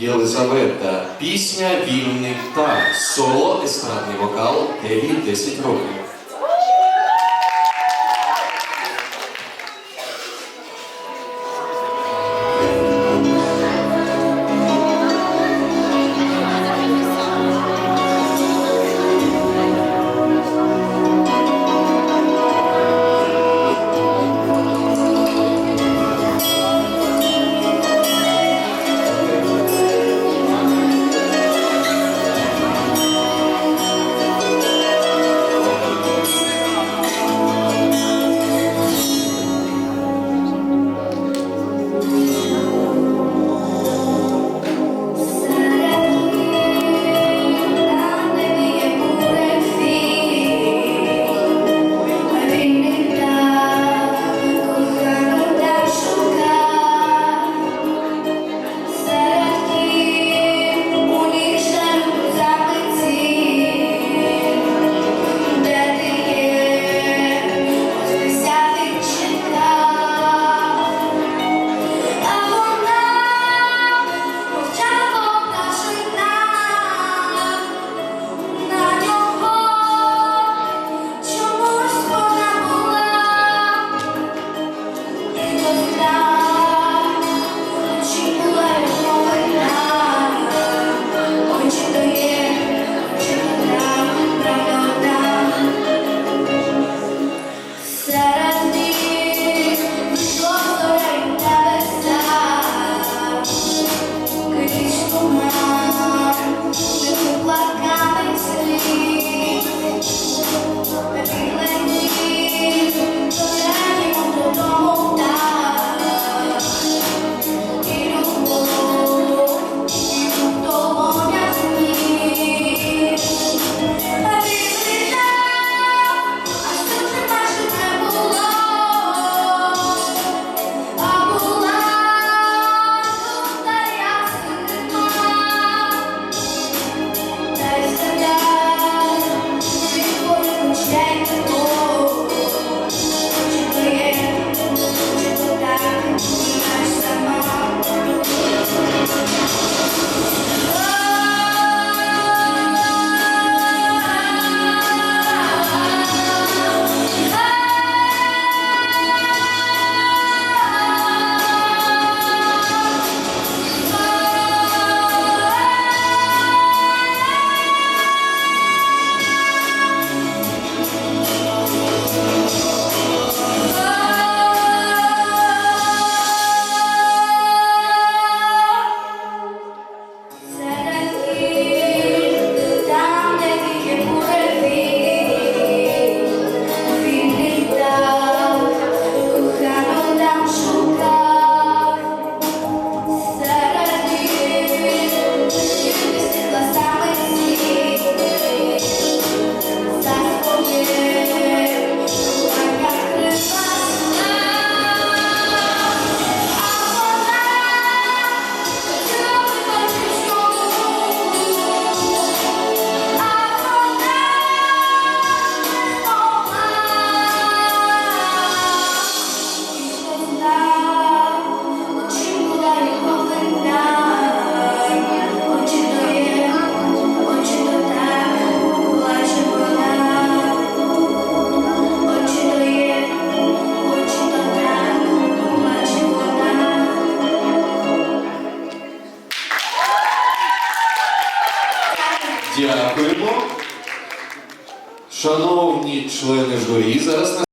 Єлизавета, пісня вільних так, соло, естрадний вокал 9-10 років. Дякуємо. Шановні члени журі, зараз